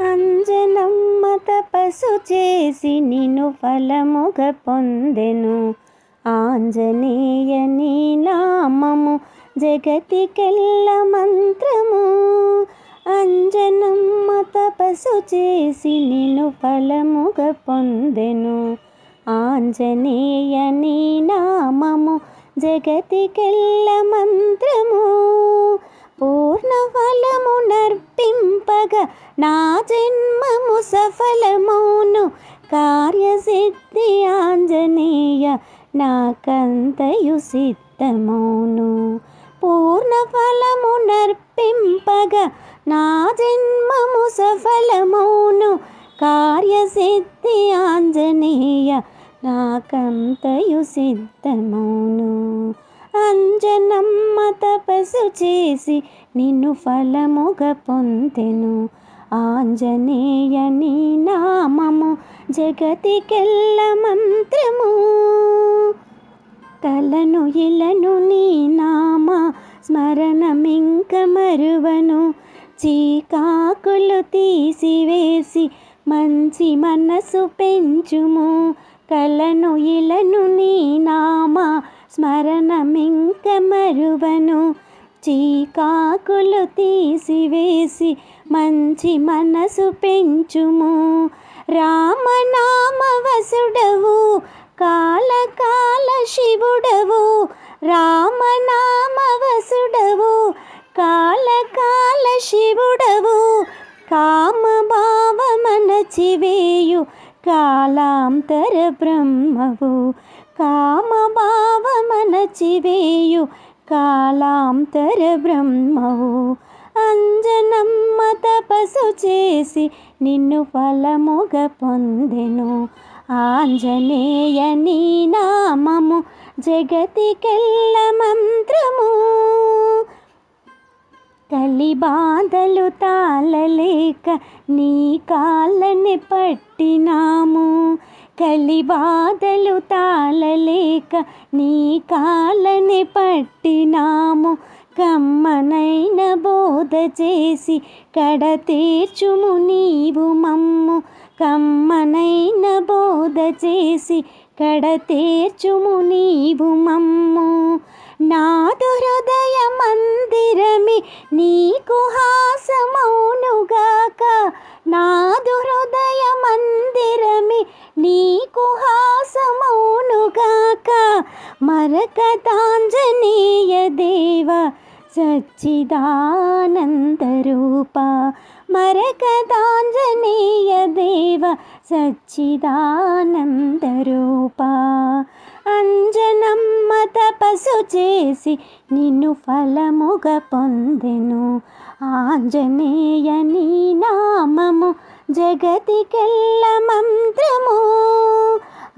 అంజనమ్మ తపస్సు చేసి నిను ఫలముగ పొందెను. ఆంజనేయ నీ నామము జగతికెల్ల మంత్రము. అంజనమ్మ తపస్సు చేసి నిను ఫలముగ పొందెను. ఆంజనేయ నీ నామము జగతికెల్ల మంత్రము. నా జన్మము సఫలమౌను. కార్యసిద్ధి ఆంజనేయ నాకంతయు సిద్ధమౌను. పూర్ణ ఫలము నర్పింపగా నా జన్మము సఫలమౌను. కార్యసిద్ధి ఆంజనేయ నాకంతయు సిద్ధమౌను. అంజనమ్మ తపస్సు చేసి నిన్ను ఫలముగా పొందెను. ఆంజనేయ నీ నామము జగతికెల్ల మంత్రము. కలను ఇలను నీ నామ స్మరణమింక మరువను. చీకాకులు తీసివేసి మంచి మనసు పెంచుము. కలను ఇలను నీ నామ స్మరణ చీకాకులు తీసివేసి మంచి మనసు పెంచుము. రామనామ వసుడవు కాలకాల శివుడవు. రామనామ వసుడవు కాలకాల శివుడవు. కామభావమనచివేయు కాలాంతర బ్రహ్మవు కామభావమనచివేయు కాలాంతర బ్రహ్మవు. అంజనమ్మ తపస్సు చేసి నిన్ను ఫలముగ పొందెను. ఆంజనేయ నీ నామము జగతికెల్ల మంత్రము. కలి బాధలు తాళలేక నీ కాళ్ళని పట్టినాము. కలి బాధలు తాళలేక నీ కాళ్ళని పట్టినాము. కమ్మనైన బోధ చేసి కడ తీర్చుము నీవు మమ్ము. కమ్మనైన బోధ చేసి ఎక్కడ తీర్చుము నీవు మమ్ము? నాదు హృదయ మందిరమి నీకు హాసమౌనుగాక. నాదు హృదయ మందిరమి నీకు హాసమౌనుగాక. మరకతాంజనేయ దేవ సచ్చిదానందరూప మరకతాంజనేయ దేవ సచ్చిదానందరూప అంజనమ్మ తపస్సు చేసి నిన్ను ఫలముగా పొందెను. ఆంజనేయ నీ నామము జగతికెల్ల మంత్రము.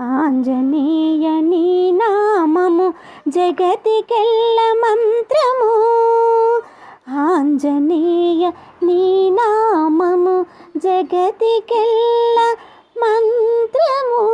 ఆంజనేయ నీ నామము జగతికెల్ల మంత్రము. ఆంజనేయ నీ నామము జగతికెల్ల మంత్రము.